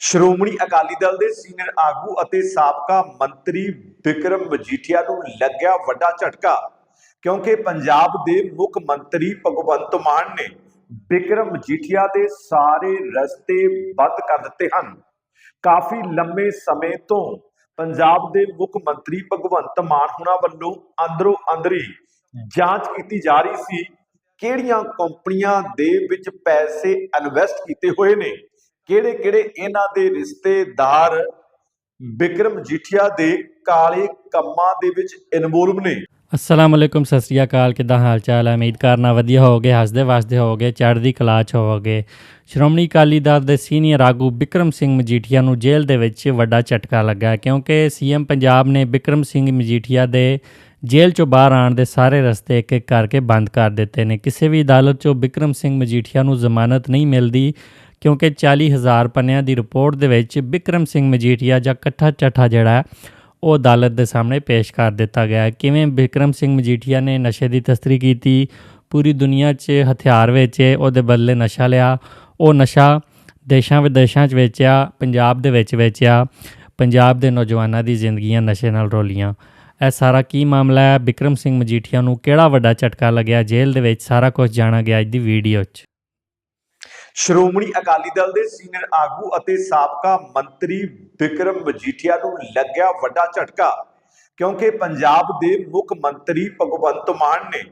ਸ਼੍ਰੋਮਣੀ ਅਕਾਲੀ ਦਲ ਦੇ ਸੀਨੀਅਰ ਆਗੂ ਅਤੇ ਸਾਬਕਾ ਮੰਤਰੀ ਵਿਕਰਮ ਮਜੀਠੀਆ ਨੂੰ ਲੱਗਿਆ ਵੱਡਾ ਝਟਕਾ, ਕਿਉਂਕਿ ਪੰਜਾਬ ਦੇ ਮੁੱਖ ਮੰਤਰੀ ਭਗਵੰਤ ਮਾਨ ਨੇ ਵਿਕਰਮ ਮਜੀਠੀਆ ਦੇ ਸਾਰੇ ਰਸਤੇ ਬੰਦ ਕਰ ਦਿੱਤੇ ਹਨ। ਕਾਫੀ ਲੰਮੇ ਸਮੇਂ ਤੋਂ ਪੰਜਾਬ ਦੇ ਮੁੱਖ ਮੰਤਰੀ ਭਗਵੰਤ ਮਾਨ ਹੁਣਾਂ ਵੱਲੋਂ ਅੰਦਰੋਂ ਅੰਦਰੀ ਜਾਂਚ ਕੀਤੀ ਜਾ ਰਹੀ ਸੀ ਕਿਹੜੀਆਂ ਕੰਪਨੀਆਂ ਦੇ ਵਿੱਚ ਪੈਸੇ ਇਨਵੈਸਟ ਕੀਤੇ ਹੋਏ ਨੇ। ਕਿਹੜੇ ਕਿਹੜੇ ਇਹਨਾਂ ਦੇ ਰਿਸ਼ਤੇਦਾਰ ਵਿਕਰਮ ਜੀਠੀਆ ਦੇ ਕਾਲੇ ਕੰਮਾਂ ਦੇ ਵਿੱਚ ਇਨਵੋਲਵ ਨੇ? ਅਸਲਾਮ ਅਲੈਕੁਮ, ਸਤਿ ਸ੍ਰੀ ਅਕਾਲ। ਕਿੱਦਾਂ ਹਾਲ ਚਾਲ ਹੈ? ਉਮੀਦ ਕਰਨਾ ਵਧੀਆ ਹੋਵੋਗੇ, ਹੱਸਦੇ ਵਸਦੇ ਹੋਵੋਗੇ, ਚੜ੍ਹਦੀ ਕਲਾ ਚ ਹੋਵੋਗੇ। ਸ਼੍ਰੋਮਣੀ ਅਕਾਲੀ ਦਲ ਦੇ ਸੀਨੀਅਰ ਆਗੂ ਬਿਕਰਮ ਸਿੰਘ ਮਜੀਠੀਆ ਨੂੰ ਜੇਲ੍ਹ ਦੇ ਵਿੱਚ ਵੱਡਾ ਝਟਕਾ ਲੱਗਾ ਹੈ ਕਿਉਂਕਿ ਸੀਐਮ ਪੰਜਾਬ ਨੇ ਬਿਕਰਮ ਸਿੰਘ ਮਜੀਠੀਆ ਦੇ ਜੇਲ੍ਹ ਚੋਂ ਬਾਹਰ ਆਉਣ ਦੇ ਸਾਰੇ ਰਸਤੇ ਇੱਕ ਇੱਕ ਕਰਕੇ ਬੰਦ ਕਰ ਦਿੱਤੇ ਨੇ। ਕਿਸੇ ਵੀ ਅਦਾਲਤ ਚੋਂ ਬਿਕਰਮ ਸਿੰਘ ਮਜੀਠੀਆ ਨੂੰ ਜ਼ਮਾਨਤ ਨਹੀਂ ਮਿਲਦੀ। ਕਿਉਂਕਿ 40000 ਪੰਨਿਆਂ ਦੀ ਰਿਪੋਰਟ ਦੇ ਵਿੱਚ ਵਿਕਰਮ ਸਿੰਘ ਮਜੀਠੀਆ ਜਾਂ ਇਕੱਠਾ ਚੱਠਾ ਜਿਹੜਾ ਉਹ ਅਦਾਲਤ ਦੇ ਸਾਹਮਣੇ ਪੇਸ਼ ਕਰ ਦਿੱਤਾ ਗਿਆ ਕਿਵੇਂ ਵਿਕਰਮ ਸਿੰਘ ਮਜੀਠੀਆ ਨੇ ਨਸ਼ੇ ਦੀ ਤਸਕਰੀ ਕੀਤੀ, ਪੂਰੀ ਦੁਨੀਆ 'ਚ ਹਥਿਆਰ ਵੇਚੇ, ਉਹਦੇ ਬਦਲੇ ਨਸ਼ਾ ਲਿਆ, ਉਹ ਨਸ਼ਾ ਦੇਸ਼ਾਂ ਵਿਦੇਸ਼ਾਂ 'ਚ ਵੇਚਿਆ, ਪੰਜਾਬ ਦੇ ਵਿੱਚ ਵੇਚਿਆ, ਪੰਜਾਬ ਦੇ ਨੌਜਵਾਨਾਂ ਦੀ ਜ਼ਿੰਦਗੀਆਂ ਨਸ਼ੇ ਨਾਲ ਰੋਲੀਆਂ। ਇਹ ਸਾਰਾ ਕੀ ਮਾਮਲਾ ਹੈ? ਵਿਕਰਮ ਸਿੰਘ ਮਜੀਠੀਆ ਨੂੰ ਕਿਹੜਾ ਵੱਡਾ ਝਟਕਾ ਲੱਗਿਆ? ਜੇਲ੍ਹ ਦੇ ਵਿੱਚ ਸਾਰਾ ਕੁਝ ਜਾਣਾ ਗਿਆ ਅੱਜ ਦੀ ਵੀਡੀਓ 'ਚ। ਸ਼੍ਰੋਮਣੀ ਅਕਾਲੀ ਦਲ ਦੇ ਸੀਨੀਅਰ ਆਗੂ ਅਤੇ ਸਾਬਕਾ ਮੰਤਰੀ ਵਿਕਰਮ ਮਜੀਠੀਆ ਨੂੰ ਲੱਗਿਆ ਵੱਡਾ ਝਟਕਾ, ਕਿਉਂਕਿ ਪੰਜਾਬ ਦੇ ਮੁੱਖ ਮੰਤਰੀ ਭਗਵੰਤ ਮਾਨ ਨੇ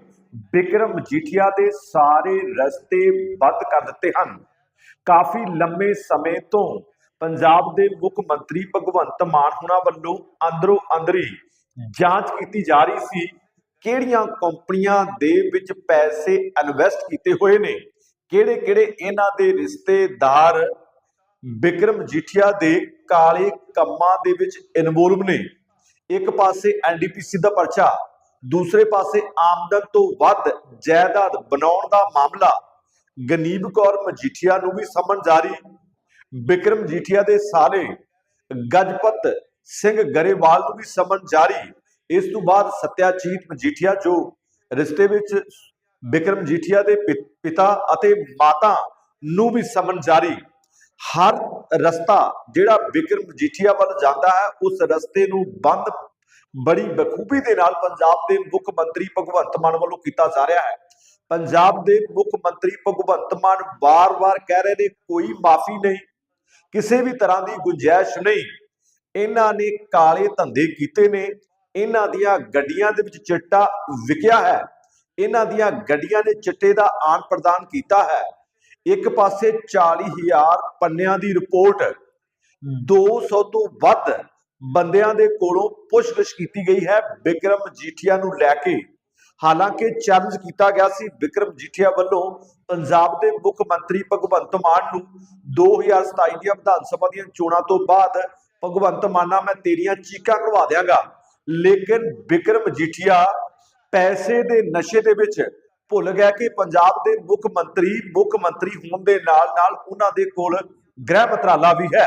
ਵਿਕਰਮ ਮਜੀਠੀਆ ਦੇ ਸਾਰੇ ਰਸਤੇ ਬੰਦ ਕਰ ਦਿੱਤੇ ਹਨ। ਕਾਫੀ ਲੰਮੇ ਸਮੇਂ ਤੋਂ ਪੰਜਾਬ ਦੇ ਮੁੱਖ ਮੰਤਰੀ ਭਗਵੰਤ ਮਾਨ ਹੁਣਾਂ ਵੱਲੋਂ ਅੰਦਰੋਂ ਅੰਦਰੀ ਜਾਂਚ ਕੀਤੀ ਜਾ ਰਹੀ ਸੀ ਕਿਹੜੀਆਂ ਕੰਪਨੀਆਂ ਦੇ ਵਿੱਚ ਪੈਸੇ ਇਨਵੈਸਟ ਕੀਤੇ ਹੋਏ ਨੇ। ਕਿਹੜੇ ਕਿਹੜੇ ਇਹਨਾਂ ਦੇ ਰਿਸ਼ਤੇਦਾਰ ਵਿਕਰਮ ਜੀਠੀਆ ਦੇ ਕਾਲੇ ਕੰਮਾਂ ਦੇ ਵਿੱਚ ਇਨਵੋਲਵ ਨੇ? ਇੱਕ ਪਾਸੇ ਐਨਡੀਪੀਸੀ ਦਾ ਪਰਚਾ, ਦੂਸਰੇ ਪਾਸੇ ਆਮਦਨ ਤੋਂ ਵੱਧ ਜਾਇਦਾਦ ਬਣਾਉਣ ਦਾ ਮਾਮਲਾ। ਗਨੀਬ ਕੌਰ ਮਜੀਠੀਆ ਨੂੰ ਵੀ ਸਮਨ ਜਾਰੀ। ਵਿਕਰਮ ਜੀਠੀਆ ਦੇ ਸਾਲੇ ਗਜਪਤ ਸਿੰਘ ਗਰੇਵਾਲ ਨੂੰ ਵੀ ਸਮਨ ਜਾਰੀ। ਇਸ ਤੋਂ ਬਾਅਦ ਸਤਿਆਜੀਤ ਮਜੀਠੀਆ ਜੋ ਰਿਸ਼ਤੇ ਵਿੱਚ ਬਿਕਰਮ ਜੀਠੀਆ ਦੇ ਪਿ- ਪਿਤਾ ਅਤੇ ਮਾਤਾ ਨੂੰ ਵੀ ਸਮਨ ਜਾਰੀ। ਹਰ ਰਸਤਾ ਜਿਹੜਾ ਬਿਕਰਮ ਜੀਠੀਆ ਵੱਲ ਜਾਂਦਾ ਹੈ, ਉਸ ਰਸਤੇ ਨੂੰ ਬੰਦ ਬੜੀ ਬਖੂਬੀ ਦੇ ਨਾਲ ਪੰਜਾਬ ਦੇ ਮੁੱਖ ਮੰਤਰੀ ਭਗਵੰਤ ਮਾਨ ਵੱਲੋਂ ਕੀਤਾ ਜਾ ਰਿਹਾ ਹੈ। ਪੰਜਾਬ ਦੇ ਮੁੱਖ ਮੰਤਰੀ ਭਗਵੰਤ ਮਾਨ ਵਾਰ-ਵਾਰ ਕਹਿ ਰਹੇ ਨੇ, ਕੋਈ ਮਾਫੀ ਨਹੀਂ, ਕਿਸੇ ਵੀ ਤਰ੍ਹਾਂ ਦੀ ਗੁੰਜਾਇਸ਼ ਨਹੀਂ। ਇਹਨਾਂ ਨੇ ਕਾਲੇ ਧੰਦੇ ਕੀਤੇ ਨੇ, ਇਹਨਾਂ ਦੀਆਂ ਗੱਡੀਆਂ ਦੇ ਵਿੱਚ ਚਿੱਟਾ ਵਿਕਿਆ ਹੈ। ਇਹਨਾਂ ਦੀਆਂ ਗੱਡੀਆਂ ਨੇ ਚਿੱਟੇ ਦਾ ਆਨ ਪ੍ਰਦਾਨ ਕੀਤਾ ਹੈ। ਇੱਕ ਪਾਸੇ 40000 ਪੰਨਿਆਂ ਦੀ ਰਿਪੋਰਟ 200 ਤੋਂ ਵੱਧ ਬੰਦਿਆਂ ਦੇ ਕੋਲੋਂ ਪੁੱਛਗਿੱਛ ਕੀਤੀ ਗਈ ਹੈ ਵਿਕਰਮ ਜੀਠੀਆ ਨੂੰ ਲੈ ਕੇ। ਹਾਲਾਂਕਿ ਚੈਲੰਜ ਕੀਤਾ ਗਿਆ ਸੀ ਵਿਕਰਮ ਜੀਠੀਆ ਵੱਲੋਂ ਪੰਜਾਬ ਦੇ ਮੁੱਖ ਮੰਤਰੀ ਭਗਵੰਤ ਮਾਨ ਨੂੰ 2027 ਦੀਆਂ ਵਿਧਾਨ ਸਭਾ ਦੀਆਂ ਚੋਣਾਂ ਤੋਂ ਬਾਅਦ ਭਗਵੰਤ ਮਾਨਾ ਮੈਂ ਤੇਰੀਆਂ ਚੀਕਾਂ ਕਢਵਾ ਦਿਆਂਗਾ। ਲੇਕਿਨ ਵਿਕਰਮ ਜੀਠੀਆ ਪੈਸੇ ਦੇ ਨਸ਼ੇ ਦੇ ਵਿੱਚ ਭੁੱਲ ਗਿਆ ਕਿ ਪੰਜਾਬ ਦੇ ਮੁੱਖ ਮੰਤਰੀ ਮੁੱਖ ਮੰਤਰੀ ਹੋਣ ਦੇ ਨਾਲ ਨਾਲ ਉਹਨਾਂ ਦੇ ਕੋਲ ਗ੍ਰਹਿ ਮੰਤਰਾਲਾ ਵੀ ਹੈ।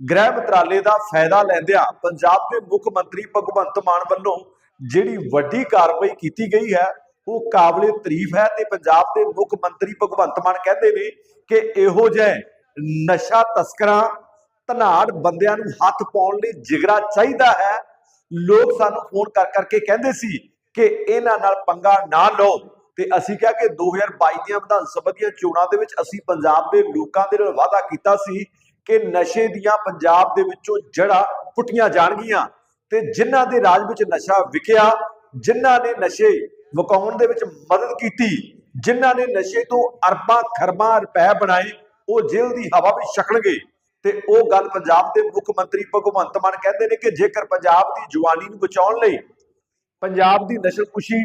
ਗ੍ਰਹਿ ਮੰਤਰਾਲੇ ਦਾ ਫਾਇਦਾ ਲੈਂਦਿਆਂ ਪੰਜਾਬ ਦੇ ਮੁੱਖ ਮੰਤਰੀ ਭਗਵੰਤ ਮਾਨ ਵੱਲੋਂ ਜਿਹੜੀ ਵੱਡੀ ਕਾਰਵਾਈ ਕੀਤੀ ਗਈ ਹੈ, ਉਹ ਕਾਬਲੇ ਤਾਰੀਫ ਹੈ ਤੇ ਪੰਜਾਬ ਦੇ ਮੁੱਖ ਮੰਤਰੀ ਭਗਵੰਤ ਮਾਨ ਕਹਿੰਦੇ ਨੇ ਕਿ ਇਹੋ ਜਿਹੇ ਨਸ਼ਾ ਤਸਕਰਾਂ, ਧਨਾੜ ਬੰਦਿਆਂ ਨੂੰ ਹੱਥ ਪਾਉਣ ਲਈ ਜਿਗਰਾ ਚਾਹੀਦਾ ਹੈ। ਲੋਕ ਸਾਨੂੰ ਫੋਨ ਕਰ ਕਰਕੇ ਕਹਿੰਦੇ ਸੀ ਕਿ ਇਹਨਾਂ ਨਾਲ ਪੰਗਾ ਨਾ ਲਓ। ਤੇ ਅਸੀਂ ਕਿਹਾ ਕਿ 2022 ਦੀਆਂ ਵਿਧਾਨ ਸਭਾ ਦੀਆਂ ਚੋਣਾਂ ਦੇ ਵਿੱਚ ਅਸੀਂ ਪੰਜਾਬ ਦੇ ਲੋਕਾਂ ਦੇ ਨਾਲ ਵਾਅਦਾ ਕੀਤਾ ਸੀ ਕਿ ਨਸ਼ੇ ਦੀਆਂ ਪੰਜਾਬ ਦੇ ਵਿੱਚੋਂ ਜੜ੍ਹਾਂ ਪੁੱਟੀਆਂ ਜਾਣਗੀਆਂ। ਤੇ ਜਿਨ੍ਹਾਂ ਦੇ ਰਾਜ ਵਿੱਚ ਨਸ਼ਾ ਵਿਕਿਆ, ਜਿਨ੍ਹਾਂ ਨੇ ਨਸ਼ੇ ਵਕਾਉਣ ਦੇ ਵਿੱਚ ਮਦਦ ਕੀਤੀ, ਜਿਨ੍ਹਾਂ ਨੇ ਨਸ਼ੇ ਤੋਂ ਅਰਬਾਂ ਖਰਬਾਂ ਰੁਪਏ ਬਣਾਏ, ਉਹ ਜੇਲ੍ਹ ਦੀ ਹਵਾ ਵਿੱਚ ਛਕਣਗੇ। ਤੇ ਉਹ ਗੱਲ ਪੰਜਾਬ ਦੇ ਮੁੱਖ ਮੰਤਰੀ ਭਗਵੰਤ ਮਾਨ ਕਹਿੰਦੇ ਨੇ ਕਿ ਜੇਕਰ ਪੰਜਾਬ ਦੀ ਜਵਾਨੀ ਨੂੰ ਬਚਾਉਣ ਲਈ ਪੰਜਾਬ ਦੀ ਨਸਲਕੁਸ਼ੀ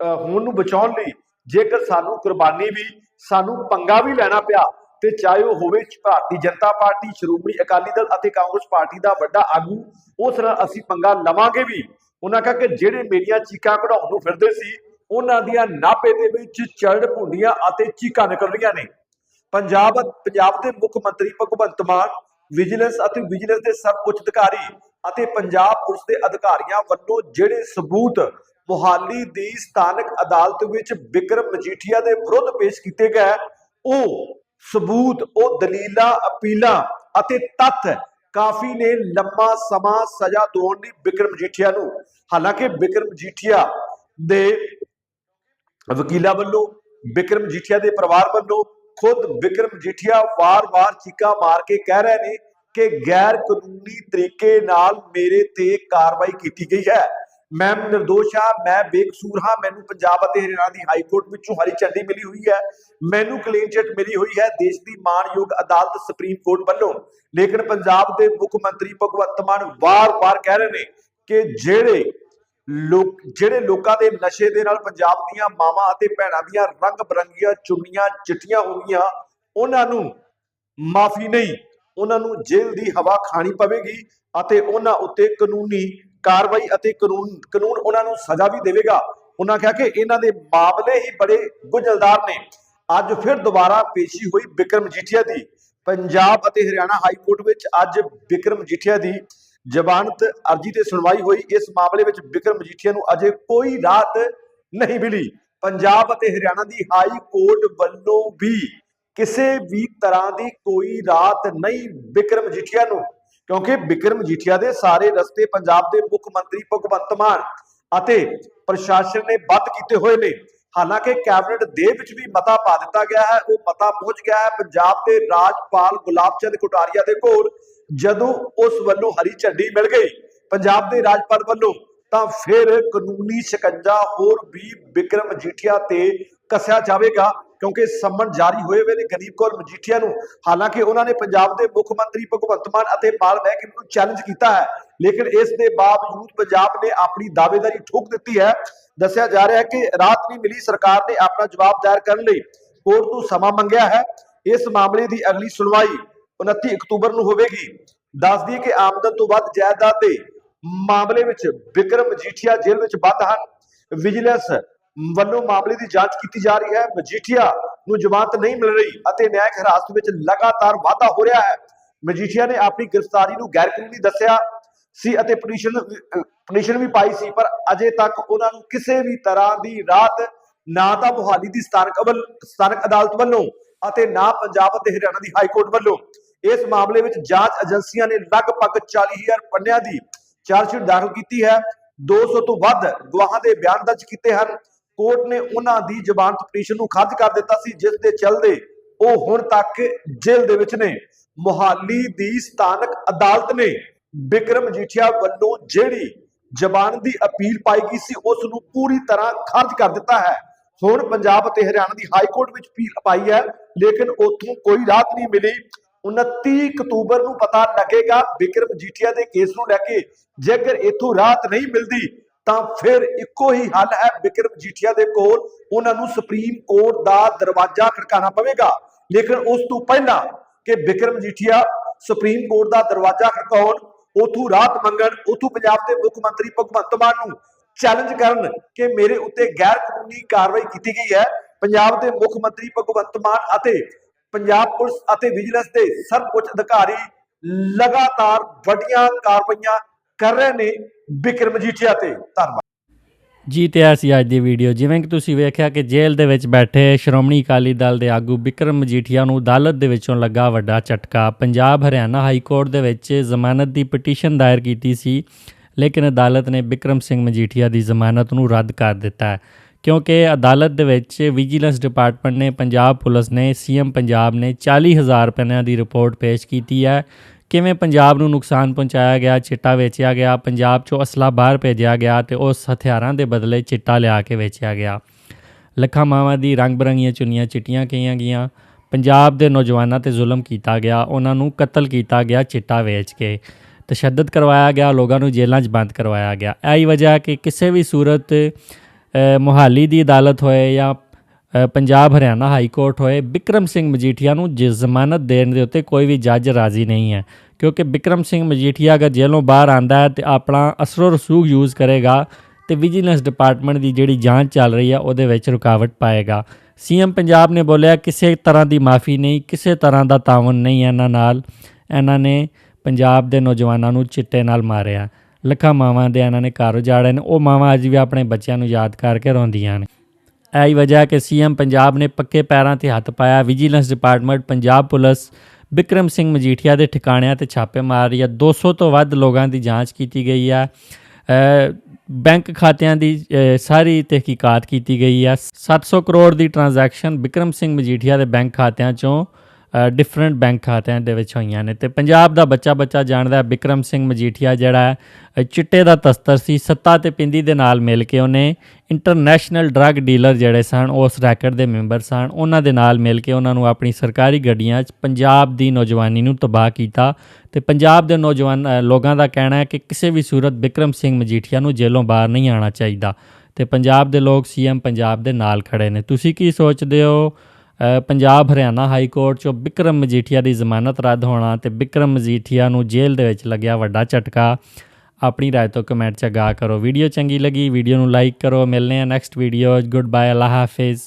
ਅਹ, ਹੋਣ ਨੂੰ ਬਚਾਉਣ ਲਈ ਜੇਕਰ ਸਾਨੂੰ ਕੁਰਬਾਨੀ ਵੀ ਸਾਨੂੰ ਪੰਗਾ ਵੀ ਲੈਣਾ ਪਿਆ ਤੇ ਚਾਹੇ ਉਹ ਹੋਵੇ ਭਾਰਤੀ ਜਨਤਾ ਪਾਰਟੀ ਸ਼੍ਰੋਮਣੀ ਅਕਾਲੀ ਦਲ ਅਤੇ ਕਾਂਗਰਸ ਪਾਰਟੀ ਦਾ ਵੱਡਾ ਆਗੂ ਉਸ ਨਾਲ ਅਸੀਂ ਪੰਗਾ ਲਵਾਂਗੇ ਵੀ। ਉਹਨਾਂ ਕਹਾ ਕਿ ਜਿਹੜੇ ਮੇਰੀਆਂ ਚੀਕਾਂ ਕਢਾਉਣ ਨੂੰ ਫਿਰਦੇ ਸੀ ਉਹਨਾਂ ਦੀਆਂ ਨਾਭੇ ਦੇ ਵਿੱਚ ਚੜ ਭੁੰਡੀਆਂ ਅਤੇ ਚੀਕਾਂ ਨਿਕਲ ਰਹੀਆਂ ਨੇ। ਪੰਜਾਬ ਪੰਜਾਬ ਦੇ ਮੁੱਖ ਮੰਤਰੀ ਭਗਵੰਤ ਮਾਨ ਵਿਜੀਲੈਂਸ ਅਤੇ ਵਿਜੀਲੈਂਸ ਦੇ ਸਰਵਉੱਚ ਅਧਿਕਾਰੀ ਅਤੇ ਪੰਜਾਬ ਪੁਲਿਸ ਦੇ ਅਧਿਕਾਰੀਆਂ ਵੱਲੋਂ ਜਿਹੜੇ ਸਬੂਤ ਮੁਹਾਲੀ ਦੀ ਸਥਾਨਕ ਅਦਾਲਤ ਵਿੱਚ ਵਿਕਰਮ ਮਜੀਠੀਆ ਦੇ ਵਿਰੁੱਧ ਪੇਸ਼ ਕੀਤੇ ਗਏ, ਉਹ ਸਬੂਤ, ਉਹ ਦਲੀਲਾਂ, ਅਪੀਲਾਂ ਅਤੇ ਤੱਥ ਕਾਫੀ ਨੇ ਲੰਮਾ ਸਮਾਂ ਸਜ਼ਾ ਦਿਵਾਉਣ ਲਈ ਬਿਕਰਮ ਮਜੀਠੀਆ ਨੂੰ। ਹਾਲਾਂਕਿ ਬਿਕਰਮ ਮਜੀਠੀਆ ਦੇ ਵਕੀਲਾਂ ਵੱਲੋਂ ਬਿਕਰਮ ਮਜੀਠੀਆ ਦੇ ਪਰਿਵਾਰ ਵੱਲੋਂ ਖੁਦ ਬਿਕਰਮ ਮਜੀਠੀਆ ਵਾਰ-ਵਾਰ ਚੀਕਾ ਮਾਰ ਕੇ ਕਹਿ ਰਹੇ ਨੇ ਕਿ ਗੈਰ ਕਾਨੂੰਨੀ ਤਰੀਕੇ ਨਾਲ ਮੇਰੇ ਤੇ ਕਾਰਵਾਈ ਕੀਤੀ ਗਈ ਹੈ। ਮੈਂ ਨਿਰਦੋਸ਼ ਹਾਂ, ਮੈਂ ਬੇਕਸੂਰ ਹਾਂ, ਮੈਨੂੰ ਪੰਜਾਬ ਅਤੇ ਹਰਿਆਣਾ ਦੀ ਹਾਈ ਕੋਰਟ ਵਿੱਚੋਂ ਹਰੀ ਝੰਡੀ ਮਿਲੀ ਹੋਈ ਹੈ। ਮੈਨੂੰ ਕਲੀਨ ਚਿੱਟ ਮਿਲੀ ਹੋਈ ਹੈ, ਦੇਸ਼ ਦੀ ਮਾਣਯੋਗ ਅਦਾਲਤ ਸੁਪਰੀਮ ਕੋਰਟ ਵੱਲੋਂ। ਲੇਕਿਨ ਪੰਜਾਬ ਦੇ ਮੁੱਖ ਮੰਤਰੀ ਭਗਵੰਤ ਮਾਨ ਵਾਰ-ਵਾਰ ਕਹਿ ਰਹੇ ਨੇ ਕਿ ਜਿਹੜੇ ਲੋਕ, ਜਿਹੜੇ ਲੋਕਾਂ ਦੇ ਨਸ਼ੇ ਦੇ ਨਾਲ ਪੰਜਾਬ ਦੀਆਂ ਮਾਵਾਂ ਅਤੇ ਭੈਣਾਂ ਦੀਆਂ ਰੰਗ ਬਰੰਗੀਆਂ ਚੁੰਨੀਆਂ ਚਿੱਟੀਆਂ ਹੋ ਗਈਆਂ, ਉਹਨਾਂ ਨੂੰ ਮਾਫੀ ਨਹੀਂ। ਉਹਨਾਂ ਨੂੰ ਜੇਲ੍ਹ ਦੀ ਹਵਾ ਖਾਣੀ ਪਵੇਗੀ ਅਤੇ ਉਹਨਾਂ ਉੱਤੇ ਕਾਨੂੰਨੀ ਕਾਰਵਾਈ ਅਤੇ ਕਾਨੂੰਨ ਕਾਨੂੰਨ ਉਹਨਾਂ ਨੂੰ ਸਜ਼ਾ ਵੀ ਦੇਵੇਗਾ। ਉਹਨਾਂ ਕਿਹਾ ਕਿ ਇਹਨਾਂ ਦੇ ਮਾਮਲੇ ਹੀ ਬੜੇ ਗੁੰਝਲਦਾਰ ਨੇ। ਅੱਜ ਫਿਰ ਦੁਬਾਰਾ ਪੇਸ਼ੀ ਹੋਈ ਬਿਕਰਮ ਮਜੀਠੀਆ ਦੀ। ਪੰਜਾਬ ਅਤੇ ਹਰਿਆਣਾ ਹਾਈ ਕੋਰਟ ਵਿੱਚ ਅੱਜ ਬਿਕਰਮ ਮਜੀਠੀਆ ਦੀ ਜ਼ਮਾਨਤ ਅਰਜੀ ਤੇ ਸੁਣਵਾਈ ਹੋਈ। ਇਸ ਮਾਮਲੇ ਵਿੱਚ ਬਿਕਰਮ ਮਜੀਠੀਆ ਨੂੰ ਅਜੇ ਕੋਈ ਰਾਹਤ ਨਹੀਂ ਮਿਲੀ। ਪੰਜਾਬ ਅਤੇ ਹਰਿਆਣਾ ਦੀ ਹਾਈ ਕੋਰਟ ਵੱਲੋਂ ਵੀ ਕਿਸੇ ਵੀ ਤਰ੍ਹਾਂ ਦੀ ਕੋਈ ਰਾਹਤ ਨਹੀਂ ਬਿਕਰਮ ਮਜੀਠੀਆ ਨੂੰ, ਕਿਉਂਕਿ ਬਿਕਰਮ ਮਜੀਠੀਆ ਦੇ ਸਾਰੇ ਰਸਤੇ ਪੰਜਾਬ ਦੇ ਮੁੱਖ ਮੰਤਰੀ ਭਗਵੰਤ ਮਾਨ ਅਤੇ ਪ੍ਰਸ਼ਾਸਨ ਨੇ ਬੰਦ ਕੀਤੇ ਹੋਏ ਨੇ। ਹਾਲਾਂਕਿ ਕੈਬਨਿਟ ਦੇ ਵਿੱਚ ਵੀ ਮਤਾ ਪਾ ਦਿੱਤਾ ਗਿਆ ਹੈ, ਉਹ ਮਤਾ ਪਹੁੰਚ ਗਿਆ ਹੈ। ਪੰਜਾਬ ਦੇ ਰਾਜਪਾਲ ਗੁਲਾਬ ਚੰਦ ਕਟਾਰੀਆ ਦੇ ਕੋਲ ਜਦੋਂ ਉਸ ਵੱਲੋਂ ਹਰੀ ਝੰਡੀ ਮਿਲ ਗਈ, ਪੰਜਾਬ ਦੇ ਰਾਜਪਾਲ ਵੱਲੋਂ, ਤਾਂ ਫਿਰ ਕਾਨੂੰਨੀ ਸ਼ਿਕੰਜਾ ਹੋਰ ਵੀ ਬਿਕਰਮ ਮਜੀਠੀਆ ਤੇ ਕੱਸਿਆ ਜਾਵੇਗਾ। ਕਿਉਂਕਿ ਸੰਮਨ ਜਾਰੀ ਹੋਏ ਹੋਏ ਨੇ ਗਰੀਬ ਕੌਰ ਮਜੀਠੀਆ ਨੂੰ, ਹਾਲਾਂਕਿ ਉਹਨਾਂ ਨੇ ਪੰਜਾਬ ਦੇ ਮੁੱਖ ਮੰਤਰੀ ਭਗਵੰਤ ਮਾਨ ਅਤੇ ਮਾਲ ਮਹਿਕਮੇ ਨੂੰ ਚੈਲੰਜ ਕੀਤਾ ਹੈ, ਲੇਕਿਨ ਇਸ ਦੇ ਬਾਵਜੂਦ ਪੰਜਾਬ ਨੇ ਆਪਣੀ ਦਾਅਵੇਦਾਰੀ ਠੋਕ ਦਿੱਤੀ ਹੈ। ਦੱਸਿਆ ਜਾ ਰਿਹਾ ਹੈ ਕਿ ਰਾਤ ਨਹੀਂ ਮਿਲੀ ਸਰਕਾਰ ਨੇ ਆਪਣਾ ਜਵਾਬ ਦਾਇਰ ਕਰਨ ਲਈ। ਕੋਰਟ ਤੋਂ ਸਮਾਂ ਮੰਗਿਆ ਹੈ। ਇਸ ਮਾਮਲੇ ਦੀ ਅਗਲੀ ਸੁਣਵਾਈ 29 ਅਕਤੂਬਰ ਨੂੰ ਹੋਵੇਗੀ। ਦੱਸ ਦਈਏ ਕਿ ਆਮਦਨ ਤੋਂ ਵੱਧ ਜਾਇਦਾਦ ਦੇ ਮਾਮਲੇ ਵਿੱਚ ਵਿਕਰਮ ਮਜੀਠੀਆ ਜੇਲ੍ਹ ਵਿੱਚ ਬੰਦ ਹਨ। ਵਿਜੀਲੈਂਸ ਵੱਲੋਂ ਮਾਮਲੇ ਦੀ ਜਾਂਚ ਕੀਤੀ ਜਾ ਰਹੀ ਹੈ। ਮਜੀਠੀਆ ਨੂੰ ਜ਼ਮਾਨਤ ਨਹੀਂ ਮਿਲ ਰਹੀ ਅਤੇ ਨਿਆਇਕ ਹਿਰਾਸਤ ਵਿੱਚ ਲਗਾਤਾਰ ਵਾਧਾ ਹੋ ਰਿਹਾ ਹੈ। ਮਜੀਠੀਆ ਨੇ ਆਪਣੀ ਗ੍ਰਿਫਤਾਰੀ ਨੂੰ ਗੈਰ ਕਾਨੂੰਨੀ ਦੱਸਿਆ ਸੀ ਅਤੇ ਪਟੀਸ਼ਨ ਪਟੀਸ਼ਨ ਵੀ ਪਾਈ ਸੀ, ਪਰ ਅਜੇ ਤੱਕ ਉਹਨਾਂ ਨੂੰ ਕਿਸੇ ਵੀ ਤਰ੍ਹਾਂ ਦੀ ਰਾਹਤ ਨਾ ਤਾਂ ਮੁਹਾਲੀ ਦੀ ਸਥਾਨਕ ਵੱਲ, ਸਥਾਨਕ ਅਦਾਲਤ ਵੱਲੋਂ ਅਤੇ ਨਾ ਪੰਜਾਬ ਅਤੇ ਹਰਿਆਣਾ ਦੀ ਹਾਈ ਕੋਰਟ ਵੱਲੋਂ। ਇਸ ਮਾਮਲੇ ਵਿੱਚ ਜਾਂਚ ਏਜੰਸੀਆਂ ਨੇ ਲਗਭਗ 40000 ਪੰਨਿਆਂ ਦੀ ਚਾਰਜਸ਼ੀਟ ਦਾਖਲ ਕੀਤੀ ਹੈ। 200 ਤੋਂ ਵੱਧ ਗਵਾਹਾਂ ਦੇ ਬਿਆਨ ਦਰਜ ਕੀਤੇ ਹਨ। ਕੋਰਟ ਨੇ ਉਹਨਾਂ ਦੀ ਜ਼ਮਾਨਤ ਪਟੀਸ਼ਨ ਨੂੰ ਖਾਰਜ ਕਰ ਦਿੱਤਾ ਸੀ, ਜਿਸ ਦੇ ਚੱਲਦੇ ਉਹ ਹੁਣ ਤੱਕ ਜੇਲ੍ਹ ਦੇ ਵਿੱਚ ਨੇ। ਮੁਹਾਲੀ ਦੀ ਸਥਾਨਕ ਅਦਾਲਤ ਨੇ ਬਿਕਰਮ ਮਜੀਠੀਆ ਵੱਲੋਂ ਜਿਹੜੀ ਜ਼ਮਾਨਤ ਦੀ ਅਪੀਲ ਪਾਈ ਗਈ ਸੀ, ਉਸ ਨੂੰ ਪੂਰੀ ਤਰ੍ਹਾਂ ਖਾਰਜ ਕਰ ਦਿੱਤਾ ਹੈ। ਹੁਣ ਪੰਜਾਬ ਅਤੇ ਹਰਿਆਣਾ ਦੀ ਹਾਈ ਕੋਰਟ ਵਿੱਚ ਅਪੀਲ ਪਾਈ ਹੈ, ਲੇਕਿਨ ਉੱਥੋਂ ਕੋਈ ਰਾਹਤ ਨਹੀਂ ਮਿਲੀ। 29 ਅਕਤੂਬਰ ਨੂੰ ਪਤਾ ਲੱਗੇਗਾ ਬਿਕਰਮ ਮਜੀਠੀਆ ਦੇ ਕੇਸ ਨੂੰ ਲੈ ਕੇ ਜੇਕਰ ਇਥੋਂ ਰਾਹਤ ਨਹੀਂ ਮਿਲਦੀ ਤਾਂ ਫਿਰ ਇੱਕੋ ਹੀ ਹੱਲ ਹੈ ਬਿਕਰਮ ਮਜੀਠੀਆ ਦੇ ਕੋਲ। ਉਹਨਾਂ ਨੂੰ ਸੁਪਰੀਮ ਕੋਰਟ ਦਾ ਦਰਵਾਜ਼ਾ ਖੜਕਾਉਣਾ ਪਵੇਗਾ। ਲੇਕਿਨ ਉਸ ਤੋਂ ਪਹਿਲਾਂ ਕਿ ਬਿਕਰਮ ਮਜੀਠੀਆ ਸੁਪਰੀਮ ਕੋਰਟ ਦਾ ਦਰਵਾਜ਼ਾ ਖੜਕਾਉਣ, ਉਥੋਂ ਰਾਹਤ ਮੰਗਣ, ਉਥੋਂ ਪੰਜਾਬ ਦੇ ਮੁੱਖ ਮੰਤਰੀ ਭਗਵੰਤ ਮਾਨ ਨੂੰ ਚੈਲੰਜ ਕਰਨ ਕਿ ਮੇਰੇ ਉੱਤੇ ਗੈਰ ਕਾਨੂੰਨੀ ਕਾਰਵਾਈ ਕੀਤੀ ਗਈ ਹੈ। ਪੰਜਾਬ ਦੇ ਮੁੱਖ ਮੰਤਰੀ ਭਗਵੰਤ ਮਾਨ ਅਤੇ ਪੰਜਾਬ ਪੁਲਿਸ ਅਤੇ ਵਿਜੀਲੈਂਸ ਦੇ ਸਰਵਉੱਚ ਅਧਿਕਾਰੀ ਲਗਾਤਾਰ ਵੱਡੀਆਂ ਕਾਰਵਾਈਆਂ ਕਰ ਰਹੇ ਨੇ ਬਿਕਰਮ ਮਜੀਠੀਆ ਤੇ ਧੰਨਵਾਦ। ਜੀ ਤੇ ਇਹ ਸੀ ਅੱਜ ਦੀ ਵੀਡੀਓ, ਜਿਵੇਂ ਕਿ ਤੁਸੀਂ ਵੇਖਿਆ ਕਿ ਜੇਲ੍ਹ ਦੇ ਵਿੱਚ ਬੈਠੇ ਸ਼੍ਰੋਮਣੀ ਅਕਾਲੀ ਦਲ ਦੇ ਆਗੂ ਬਿਕਰਮ ਮਜੀਠੀਆ ਨੂੰ ਅਦਾਲਤ ਦੇ ਵਿੱਚੋਂ ਲੱਗਾ ਵੱਡਾ ਝਟਕਾ। ਪੰਜਾਬ ਹਰਿਆਣਾ ਹਾਈ ਕੋਰਟ ਦੇ ਵਿੱਚ ਜ਼ਮਾਨਤ ਦੀ ਪਟੀਸ਼ਨ ਦਾਇਰ ਕੀਤੀ ਸੀ, ਲੇਕਿਨ ਅਦਾਲਤ ਨੇ ਬਿਕਰਮ ਸਿੰਘ ਮਜੀਠੀਆ ਦੀ ਜ਼ਮਾਨਤ ਨੂੰ ਰੱਦ ਕਰ ਦਿੱਤਾ ਹੈ। ਕਿਉਂਕਿ ਅਦਾਲਤ ਦੇ ਵਿੱਚ ਵਿਜੀਲੈਂਸ ਡਿਪਾਰਟਮੈਂਟ ਨੇ, ਪੰਜਾਬ ਪੁਲਿਸ ਨੇ, ਸੀਐਮ ਪੰਜਾਬ ਨੇ 40000 ਰੁਪਏ ਦੀ ਰਿਪੋਰਟ ਪੇਸ਼ ਕੀਤੀ ਹੈ। ਕਿਵੇਂ ਪੰਜਾਬ ਨੂੰ ਨੁਕਸਾਨ ਪਹੁੰਚਾਇਆ ਗਿਆ ਚਿੱਟਾ ਵੇਚਿਆ ਗਿਆ ਪੰਜਾਬ 'ਚੋਂ ਅਸਲਾ ਬਾਹਰ ਭੇਜਿਆ ਗਿਆ ਤੇ ਉਸ ਹਥਿਆਰਾਂ ਦੇ ਬਦਲੇ ਚਿੱਟਾ ਲਿਆ ਕੇ ਵੇਚਿਆ ਗਿਆ। ਲੱਖਾਂ ਮਾਵਾਂ ਦੀ ਰੰਗ ਬਰੰਗੀਆਂ ਚੁੰਨੀਆਂ ਚਿੱਟੀਆਂ ਕਈਆਂ ਗਈਆਂ। ਪੰਜਾਬ ਦੇ ਨੌਜਵਾਨਾਂ ਤੇ ਜ਼ੁਲਮ ਕੀਤਾ ਗਿਆ ਉਹਨਾਂ ਨੂੰ ਕਤਲ ਕੀਤਾ ਗਿਆ ਚਿੱਟਾ ਵੇਚ ਕੇ। ਤਸ਼ੱਦਦ ਕਰਵਾਇਆ ਗਿਆ ਲੋਕਾਂ ਨੂੰ ਜੇਲ੍ਹਾਂ 'ਚ ਬੰਦ ਕਰਵਾਇਆ ਗਿਆ। ਇਹੀ ਵਜ੍ਹਾ ਕਿ ਕਿਸੇ ਵੀ ਸੂਰਤ ਅ, ਮੁਹਾਲੀ ਦੀ ਅਦਾਲਤ ਹੋਏ ਜਾਂ ਪੰਜਾਬ ਹਰਿਆਣਾ ਹਾਈ ਕੋਰਟ ਹੋਏ ਬਿਕਰਮ ਸਿੰਘ ਮਜੀਠੀਆ ਨੂੰ ਜ਼ਮਾਨਤ ਦੇਣ ਦੇ ਉੱਤੇ ਕੋਈ ਵੀ ਜੱਜ ਰਾਜ਼ੀ ਨਹੀਂ ਹੈ, ਕਿਉਂਕਿ ਬਿਕਰਮ ਸਿੰਘ ਮਜੀਠੀਆ ਅਗਰ ਜੇਲ੍ਹੋਂ ਬਾਹਰ ਆਂਦਾ ਹੈ ਤੇ ਆਪਣਾ ਅਸਰੋ ਰਸੂਖ ਯੂਜ਼ ਕਰੇਗਾ ਤੇ ਵਿਜੀਲੈਂਸ ਡਿਪਾਰਟਮੈਂਟ ਦੀ ਜਿਹੜੀ ਜਾਂਚ ਚੱਲ ਰਹੀ ਹੈ ਉਹਦੇ ਵਿੱਚ ਰੁਕਾਵਟ ਪਾਏਗਾ। ਸੀਐਮ ਪੰਜਾਬ ਨੇ ਬੋਲਿਆ, ਕਿਸੇ ਤਰ੍ਹਾਂ ਦੀ ਮਾਫੀ ਨਹੀਂ, ਕਿਸੇ ਤਰ੍ਹਾਂ ਦਾ ਤਾਵਨ ਨਹੀਂ ਇਹਨਾਂ ਨਾਲ। ਇਹਨਾਂ ਨੇ ਪੰਜਾਬ ਦੇ ਨੌਜਵਾਨਾਂ ਨੂੰ ਚਿੱਟੇ ਨਾਲ ਮਾਰਿਆ। ਲੱਖਾਂ ਮਾਵਾਂ ਦੇ ਇਹਨਾਂ ਨੇ ਘਰ ਉਜਾੜੇ ਨੇ। ਉਹ ਮਾਵਾਂ ਅੱਜ ਵੀ ਆਪਣੇ ਬੱਚਿਆਂ ਨੂੰ ਯਾਦ ਕਰਕੇ ਰੋਂਦੀਆਂ ਨੇ। ਇਹੀ ਵਜ੍ਹਾ ਹੈ ਕਿ ਸੀਐਮ ਪੰਜਾਬ ਨੇ ਪੱਕੇ ਪੈਰਾਂ ਤੇ ਹੱਥ ਪਾਇਆ। Vigilance department, Punjab police, Bikram Singh Majithia ਦੇ ਠਿਕਾਣਿਆਂ ਤੇ ਛਾਪੇ ਮਾਰ ਰਹੀ ਹੈ। 200 ਤੋਂ ਵੱਧ ਲੋਕਾਂ ਦੀ ਜਾਂਚ ਕੀਤੀ ਗਈ ਹੈ। ਬੈਂਕ ਖਾਤਿਆਂ ਦੀ ਸਾਰੀ ਤਹਿਕੀਕਾਤ ਕੀਤੀ ਗਈ ਹੈ। 700 ਕਰੋੜ ਦੀ ਟ੍ਰਾਂਜੈਕਸ਼ਨ ਬਿਕਰਮ ਸਿੰਘ ਮਜੀਠੀਆ ਦੇ ਬੈਂਕ ਖਾਤਿਆਂ ਚੋਂ ਡਿਫਰੈਂਟ ਬੈਂਕ ਖਾਤਿਆਂ ਦੇ ਵਿੱਚ ਹੋਈਆਂ ਨੇ। ਤੇ ਪੰਜਾਬ ਦਾ ਬੱਚਾ ਬੱਚਾ ਜਾਣਦਾ ਹੈ, ਬਿਕਰਮ ਸਿੰਘ ਮਜੀਠੀਆ ਜਿਹੜਾ ਹੈ ਚਿੱਟੇ ਦਾ ਤਸਤਰ ਸੀ, ਸੱਤਾ ਤੇ ਪਿੰਦੀ ਦੇ ਨਾਲ ਮਿਲ ਕੇ ਉਹਨੇ ਇੰਟਰਨੈਸ਼ਨਲ ਡਰੱਗ ਡੀਲਰ ਜਿਹੜੇ ਸਨ, ਉਸ ਰੈਕਟ ਦੇ ਮੈਂਬਰ ਸਨ, ਉਹਨਾਂ ਦੇ ਨਾਲ ਮਿਲ ਕੇ ਉਹਨਾਂ ਨੂੰ ਆਪਣੀ ਸਰਕਾਰੀ ਗੱਡੀਆਂ 'ਚ ਪੰਜਾਬ ਦੀ ਨੌਜਵਾਨੀ ਨੂੰ ਤਬਾਹ ਕੀਤਾ। ਤੇ ਪੰਜਾਬ ਦੇ ਨੌਜਵਾਨ ਲੋਕਾਂ ਦਾ ਕਹਿਣਾ ਹੈ ਕਿ ਕਿਸੇ ਵੀ ਸੂਰਤ ਬਿਕਰਮ ਸਿੰਘ ਮਜੀਠੀਆ ਨੂੰ ਜੇਲੋਂ ਬਾਹਰ ਨਹੀਂ ਆਉਣਾ ਚਾਹੀਦਾ। ਤੇ ਪੰਜਾਬ ਦੇ ਲੋਕ ਸੀਐਮ ਪੰਜਾਬ ਦੇ ਨਾਲ ਖੜੇ ਨੇ। ਤੁਸੀਂ ਕੀ ਸੋਚਦੇ ਹੋ? ਪੰਜਾਬ ਹਰਿਆਣਾ ਹਾਈ ਕੋਰਟ 'ਚੋਂ ਬਿਕਰਮ ਮਜੀਠੀਆ ਦੀ ਜ਼ਮਾਨਤ ਰੱਦ ਹੋਣਾ ਤੇ ਬਿਕਰਮ ਮਜੀਠੀਆ ਨੂੰ ਜੇਲ੍ਹ ਦੇ ਵਿੱਚ ਲੱਗਿਆ ਵੱਡਾ ਝਟਕਾ। ਆਪਣੀ ਰਾਏ ਤੋਂ ਕਮੈਂਟ 'ਚ ਗਾ ਕਰੋ। ਵੀਡੀਓ ਚੰਗੀ ਲੱਗੀ, ਵੀਡੀਓ ਨੂੰ ਲਾਈਕ ਕਰੋ। ਮਿਲਨੇ ਆ ਨੈਕਸਟ ਵੀਡੀਓ। ਗੁੱਡ ਬਾਏ ਅੱਲਾ ਹਾਫਿਜ਼।